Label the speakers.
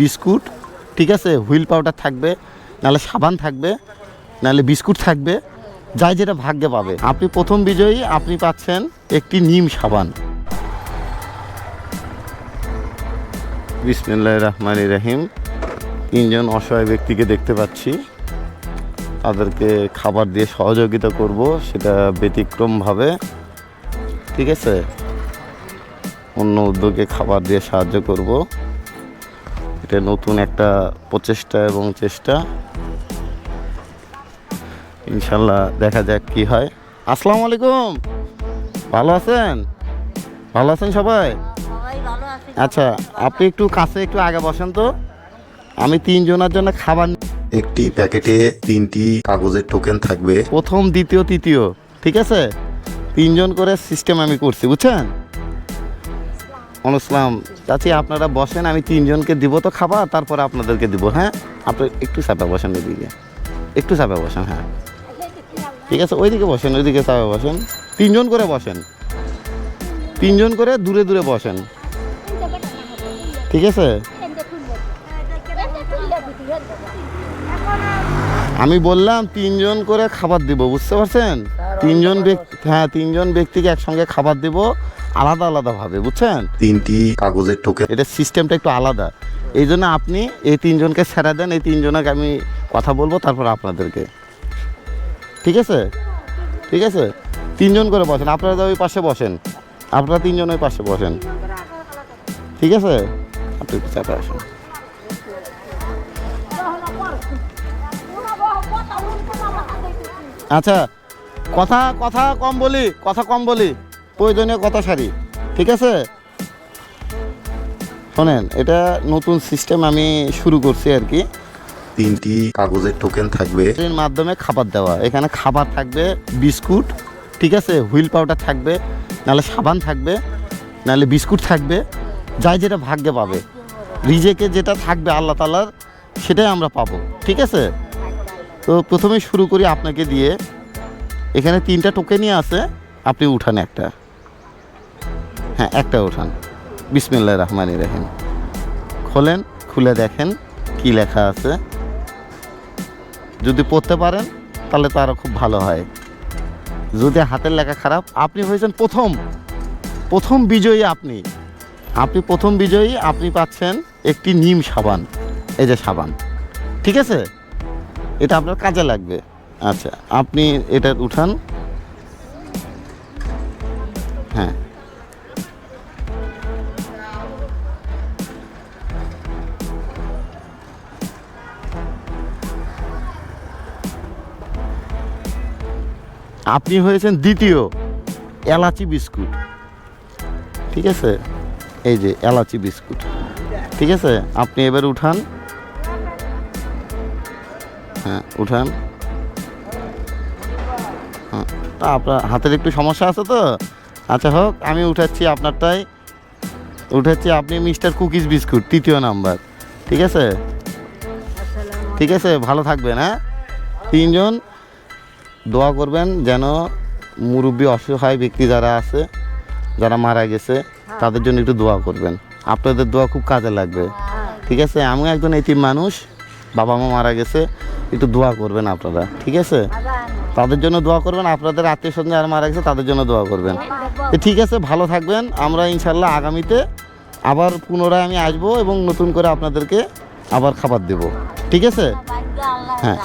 Speaker 1: Biscuit, ঠিক আছে? Wheel powder থাকবে, নাহলে সাবান থাকবে, নাহলে বিস্কুট থাকবে, যাই যেটা ভাগ্যে পাবে। আপনি প্রথম বিজয়ী, আপনি পাচ্ছেন একটি নিম সাবান। বিসমিল্লাহ রহমান রাহিম। তিনজন অসহায় ব্যক্তিকে দেখতে পাচ্ছি। তাদেরকে খাবার দিয়ে সহযোগিতা করব, সেটা ব্যতিক্রমভাবে। ঠিক আছে? অন্য উদ্যোগে খাবার দিয়ে সাহায্য করব। এটা নতুন একটা প্রচেষ্টা এবং চেষ্টা। ইনশাল্লাহ দেখা যাক কি হয়। আসসালামু আলাইকুম। ভালো আছেন? ভালো আছেন সবাই?
Speaker 2: সবাই ভালো আছে।
Speaker 1: আচ্ছা আপনি একটু কাছে একটু আগে বসেন তো। আমি তিনজনের জন্য খাবার
Speaker 3: একটি প্যাকেটে তিনটি কাগজের টোকেন থাকবে।
Speaker 1: প্রথম দ্বিতীয় তৃতীয় ঠিক আছে? তিনজন করে সিস্টেম আমি করছি বুঝছেন? অনুসলাম চাচি আপনারা বসেন, আমি তিনজনকে দিব তো খাবার, তারপরে আপনাদেরকে দিব হ্যাঁ? আপনি একটু চাপে বসেন ওইদিকে একটু চাপে বসেন হ্যাঁ। ঠিক আছে, ওইদিকে বসেন, ওইদিকে চাপে বসেন। তিনজন করে বসেন। তিনজন করে দূরে দূরে বসেন। ঠিক আছে? আমি বললাম, তিনজন করে খাবার দিব, বুঝতে পারছেন? তিনজন ব্যক্তি হ্যাঁ তিনজন ব্যক্তিকে একসঙ্গে খাবার দিব। আলাদা আলাদাভাবে বুঝছেন?
Speaker 3: তিনটি কাগজের টোকেন
Speaker 1: এটা সিস্টেমটা একটু আলাদা। এই জন্য আপনি এই তিনজনকে ছেড়ে দেন এই তিনজনকে আমি কথা বলব তারপর আপনাদেরকে। ঠিক আছে? ঠিক আছে? তিনজন করে বসেন। আপনারা ওই পাশে বসেন। আপনারা তিনজন ওই পাশে বসেন। ঠিক আছে? আপনি একটু চাপে আসেন। আচ্ছা কথা কথা কম বলি কথা কম বলি। প্রয়োজনীয় কথা সারি ঠিক আছে? শোনেন এটা নতুন সিস্টেম আমি শুরু করছি আর কি।
Speaker 3: তিনটি কাগজের টোকেন থাকবে।
Speaker 1: এর মাধ্যমে খাবার দেওয়া। এখানে খাবার থাকবে বিস্কুট ঠিক আছে? হুইল পাউডার থাকবে নাহলে সাবান থাকবে নাহলে বিস্কুট থাকবে যাই যেটা ভাগ্যে পাবে। রিজেকে যেটা থাকবে আল্লাহ তালার সেটাই আমরা পাবো ঠিক আছে? তো প্রথমে শুরু করি আপনাকে দিয়ে। এখানে তিনটা টোকেনই আছে আপনি উঠান একটা। হ্যাঁ একটা উঠান। বিসমিল্লাহ রহমান রাহিম। খোলেন, খুলে দেখেন কি লেখা আছে। যদি পড়তে পারেন, তাহলে তো আরও খুব ভালো হয়। যদি হাতের লেখা খারাপ, আপনি হয়েছেন প্রথম। প্রথম বিজয়ী আপনি। আপনি প্রথম বিজয়ী, আপনি পাচ্ছেন একটি নিম সাবান। এই যে সাবান। ঠিক আছে? এটা আপনার কাজে লাগবে। আচ্ছা আপনি এটা উঠান। হ্যাঁ। আপনি হয়েছেন দ্বিতীয় এলাচি বিস্কুট। ঠিক আছে? এই যে এলাচি বিস্কুট। ঠিক আছে? আপনি এবার উঠান। হ্যাঁ উঠান। হ্যাঁ, তা আপনার হাতের একটু সমস্যা আছে তো? আচ্ছা হোক আমি উঠাচ্ছি আপনারটাই। উঠাচ্ছি আপনি মিস্টার কুকিজ বিস্কুট তৃতীয় নাম্বার। ঠিক আছে? ঠিক আছে ভালো থাকবেন হ্যাঁ? তিনজন দোয়া করবেন যেন মুরব্বী অসহায় ব্যক্তি যারা আছে যারা মারা গেছে তাদের জন্য একটু দোয়া করবেন। আপনাদের দোয়া খুব কাজে লাগবে। ঠিক আছে? আমিও একজন এতিম মানুষ বাবা মা মারা গেছে একটু দোয়া করবেন আপনারা। ঠিক আছে? তাদের জন্য দোয়া করবেন আপনাদের আত্মীয় স্বজন যারা মারা গেছে তাদের জন্য দোয়া করবেন। ঠিক আছে? ভালো থাকবেন। আমরা ইনশাল্লাহ আগামীতে আবার পুনরায় আমি আসব এবং নতুন করে আপনাদেরকে আবার খাবার দেব। ঠিক আছে? হ্যাঁ।